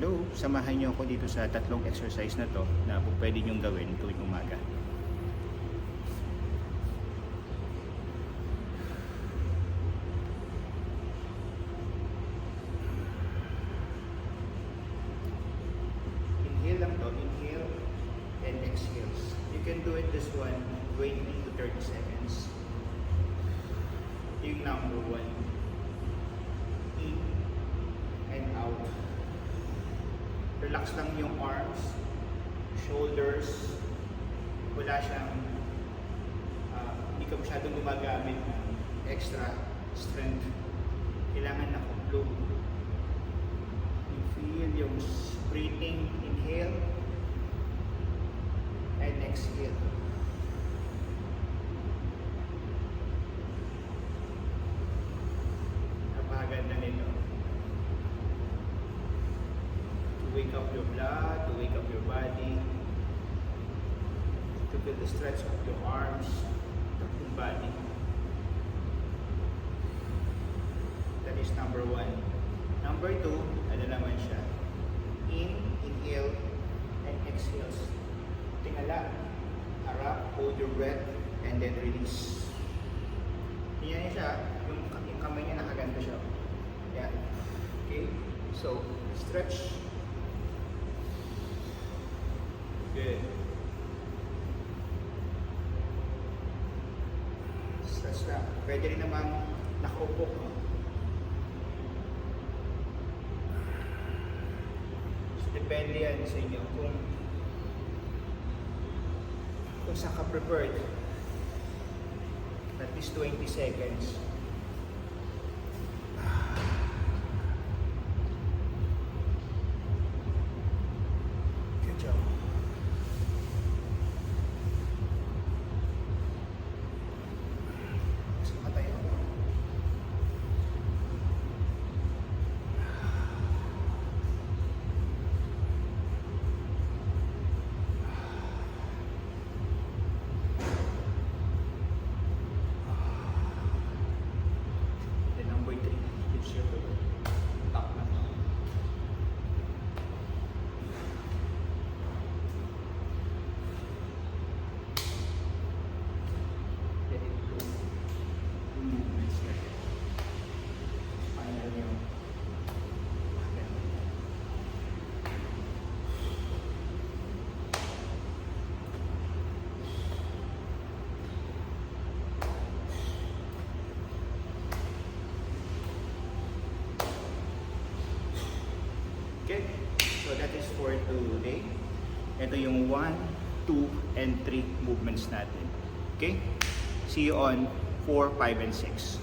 Hello, samahan niyo ako dito sa tatlong exercise na to na pwede niyong gawin tuwing umaga. Inhale lang to, inhale and exhale. You can do it this one 20 to 30 seconds. Yung number one. In and out. Relax lang yung arms, shoulders. Wala siyang, ah, hindi ka masyadong gumagamit ng extra strength. Kailangan na flow. You feel yung breathing, inhale and exhale. Wake up your blood, to wake up your body, to feel the stretch of your arms, your body. That is number one. Number two, ano naman siya? In, inhale, and exhales. Tingala, harap, hold your breath, and then release. Yan siya, yung, yung kamay niya nakaganto siya. Yan. Okay? So, stretch. Good. Stretch lang. Pwede rin namang nakaupo. So, depende yan sa inyo kung kung saan ka prepared. At least 20 seconds. Is your top na. Let it go. Yung movements na yun. Final yung Okay, so that is for today. Ito yung 1, 2, and 3 movements natin. Okay? See you on 4, 5, and 6.